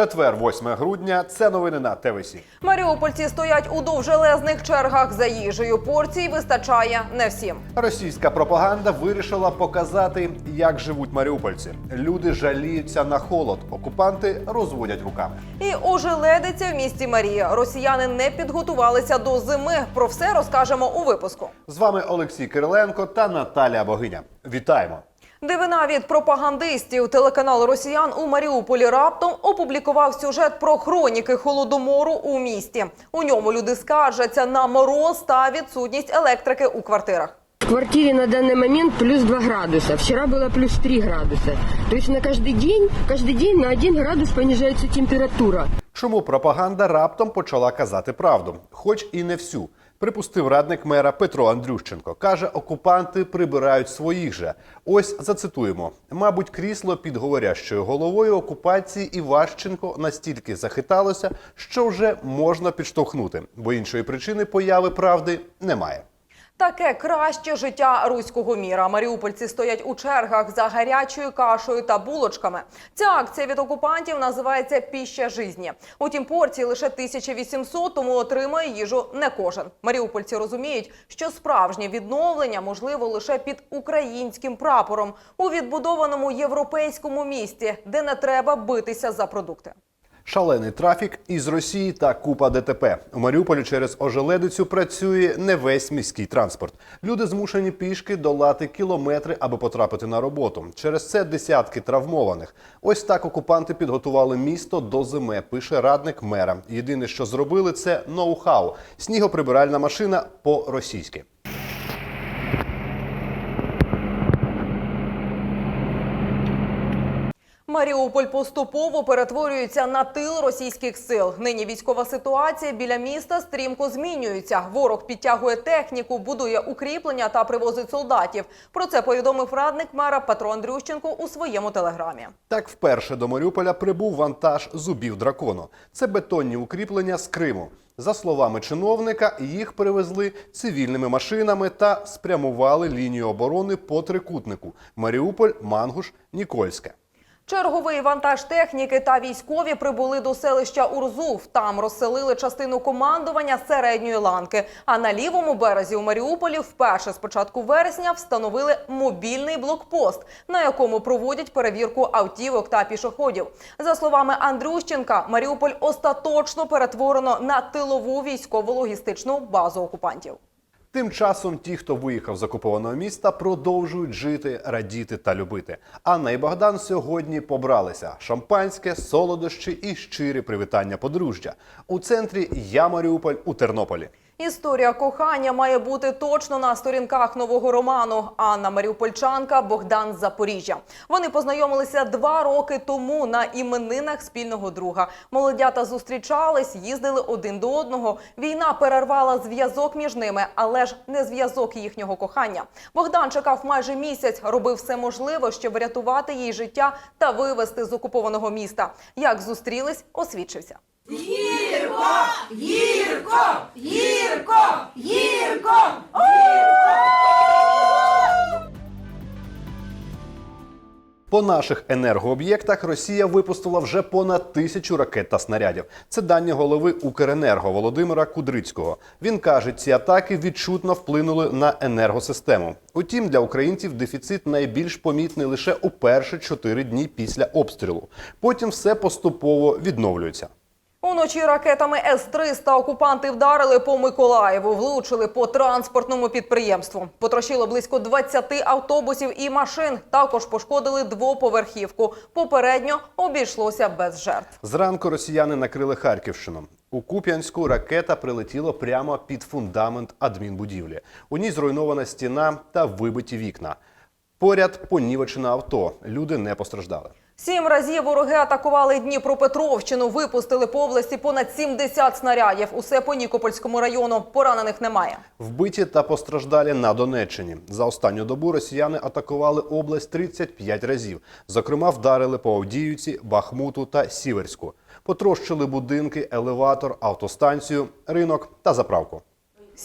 Четвер, 8 грудня. Це новини на ТВСі. Маріупольці стоять у довжелезних чергах за їжею. Порцій вистачає не всім. Російська пропаганда вирішила показати, як живуть маріупольці. Люди жаліються на холод. Окупанти розводять руками. І ожеледиться в місті Марія. Росіяни не підготувалися до зими. Про все розкажемо у випуску. З вами Олексій Кириленко та Наталія Богиня. Вітаємо! Дивина від пропагандистів телеканал Росіян у Маріуполі раптом опублікував сюжет про хроніки холодомору у місті. У ньому люди скаржаться на мороз та відсутність електрики у квартирах. В квартире на данный момент плюс 2 градуса. Вчера было плюс 3 градуса. То есть на каждый день, каждый день на 1 градус понижается температура. Чому пропаганда раптом почала казати правду, хоч і не всю. Припустив радник мера Петро Андрющенко. Каже, окупанти прибирають своїх же. Ось зацитуємо: мабуть, крісло під говорящою головою окупації Іващенко настільки захиталося, що вже можна підштовхнути, бо іншої причини появи правди немає. Таке краще життя руського міра. Маріупольці стоять у чергах за гарячою кашею та булочками. Ця акція від окупантів називається Піща жизні. Утім, порції лише 1800, тому отримує їжу не кожен. Маріупольці розуміють, що справжнє відновлення можливо лише під українським прапором у відбудованому європейському місті, де не треба битися за продукти. Шалений трафік із Росії та купа ДТП. У Маріуполі через ожеледицю працює не весь міський транспорт. Люди змушені пішки долати кілометри, аби потрапити на роботу. Через це десятки травмованих. Ось так окупанти підготували місто до зими. Пише радник мера. Єдине, що зробили, це ноу-хау. Снігоприбиральна машина по-російськи. Маріуполь поступово перетворюється на тил російських сил. Нині військова ситуація біля міста стрімко змінюється. Ворог підтягує техніку, будує укріплення та привозить солдатів. Про це повідомив радник мера Петро Андрющенко у своєму телеграмі. Так вперше до Маріуполя прибув вантаж зубів дракону. Це бетонні укріплення з Криму. За словами чиновника, їх перевезли цивільними машинами та спрямували лінію оборони по трикутнику Маріуполь, Мангуш, Нікольське. Черговий вантаж техніки та військові прибули до селища Урзув. Там розселили частину командування середньої ланки. А на лівому березі у Маріуполі вперше з початку вересня встановили мобільний блокпост, на якому проводять перевірку автівок та пішоходів. За словами Андрющенка, Маріуполь остаточно перетворено на тилову військово-логістичну базу окупантів. Тим часом ті, хто виїхав з окупованого міста, продовжують жити, радіти та любити. Анна і Богдан сьогодні побралися: шампанське, солодощі і щирі привітання подружжя. У центрі Я Маріуполь у Тернополі. Історія кохання має бути точно на сторінках нового роману. Анна Маріупольчанка, Богдан з Запоріжжя. Вони познайомилися два роки тому на іменинах спільного друга. Молодята зустрічались, їздили один до одного. Війна перервала зв'язок між ними, але ж не зв'язок їхнього кохання. Богдан чекав майже місяць, робив все можливе, щоб врятувати їй життя та вивезти з окупованого міста. Як зустрілись, освідчився. По наших енергооб'єктах Росія випустила вже понад тисячу ракет та снарядів. Це дані голови Укренерго Володимира Кудрицького. Він каже, ці атаки відчутно вплинули на енергосистему. Утім, для українців дефіцит найбільш помітний лише у перші чотири дні після обстрілу. Потім все поступово відновлюється. Уночі ракетами С-300 окупанти вдарили по Миколаєву, влучили по транспортному підприємству. Потрощило близько 20 автобусів і машин. Також пошкодили двоповерхівку. Попередньо обійшлося без жертв. Зранку росіяни накрили Харківщину. У Куп'янську ракета прилетіла прямо під фундамент адмінбудівлі. У ній зруйнована стіна та вибиті вікна. Поряд понівечене авто. Люди не постраждали. Сім разів вороги атакували Дніпропетровщину. Випустили по області понад 70 снарядів. Усе по Нікопольському району. Поранених немає. Вбиті та постраждалі на Донеччині. За останню добу росіяни атакували область 35 разів. Зокрема, вдарили по Авдіївці, Бахмуту та Сіверську. Потрощили будинки, елеватор, автостанцію, ринок та заправку.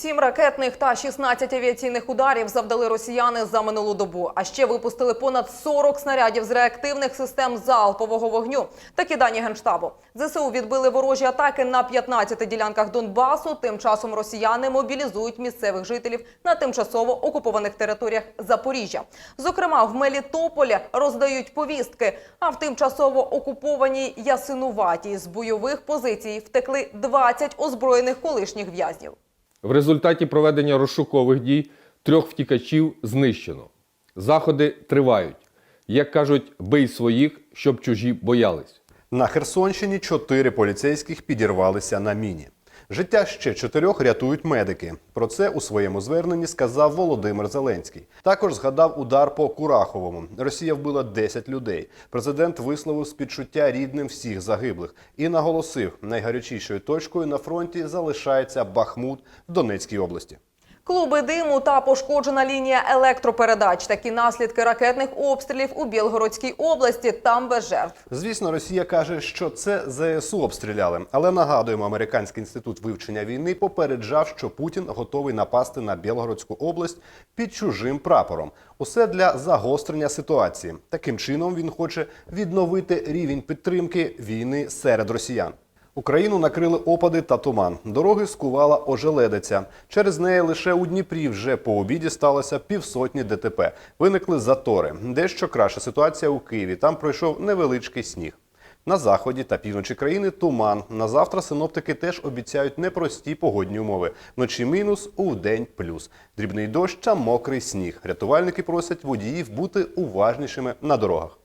Сім ракетних та 16 авіаційних ударів завдали росіяни за минулу добу. А ще випустили понад 40 снарядів з реактивних систем залпового вогню. Такі дані генштабу. ЗСУ відбили ворожі атаки на 15 ділянках Донбасу. Тим часом росіяни мобілізують місцевих жителів на тимчасово окупованих територіях Запоріжжя. Зокрема, в Мелітополі роздають повістки. А в тимчасово окупованій Ясинуваті з бойових позицій втекли 20 озброєних колишніх в'язнів. В результаті проведення розшукових дій трьох втікачів знищено. Заходи тривають. Як кажуть, бий своїх, щоб чужі боялись. На Херсонщині чотири поліцейських підірвалися на міні. Життя ще чотирьох рятують медики. Про це у своєму зверненні сказав Володимир Зеленський. Також згадав удар по Кураховому. Росія вбила 10 людей. Президент висловив співчуття рідним всіх загиблих і наголосив, найгарячішою точкою на фронті залишається Бахмут в Донецькій області. Клуби диму та пошкоджена лінія електропередач. Такі наслідки ракетних обстрілів у Білгородській області. Там без жертв. Звісно, Росія каже, що це ЗСУ обстріляли. Але нагадуємо, американський інститут вивчення війни попереджав, що Путін готовий напасти на Білгородську область під чужим прапором. Усе для загострення ситуації. Таким чином він хоче відновити рівень підтримки війни серед росіян. Україну накрили опади та туман. Дороги скувала ожеледиця. Через неї лише у Дніпрі вже по обіді сталося півсотні ДТП. Виникли затори. Дещо краща ситуація у Києві. Там пройшов невеличкий сніг. На заході та півночі країни туман. На завтра синоптики теж обіцяють непрості погодні умови. Вночі мінус, у день плюс. Дрібний дощ та мокрий сніг. Рятувальники просять водіїв бути уважнішими на дорогах.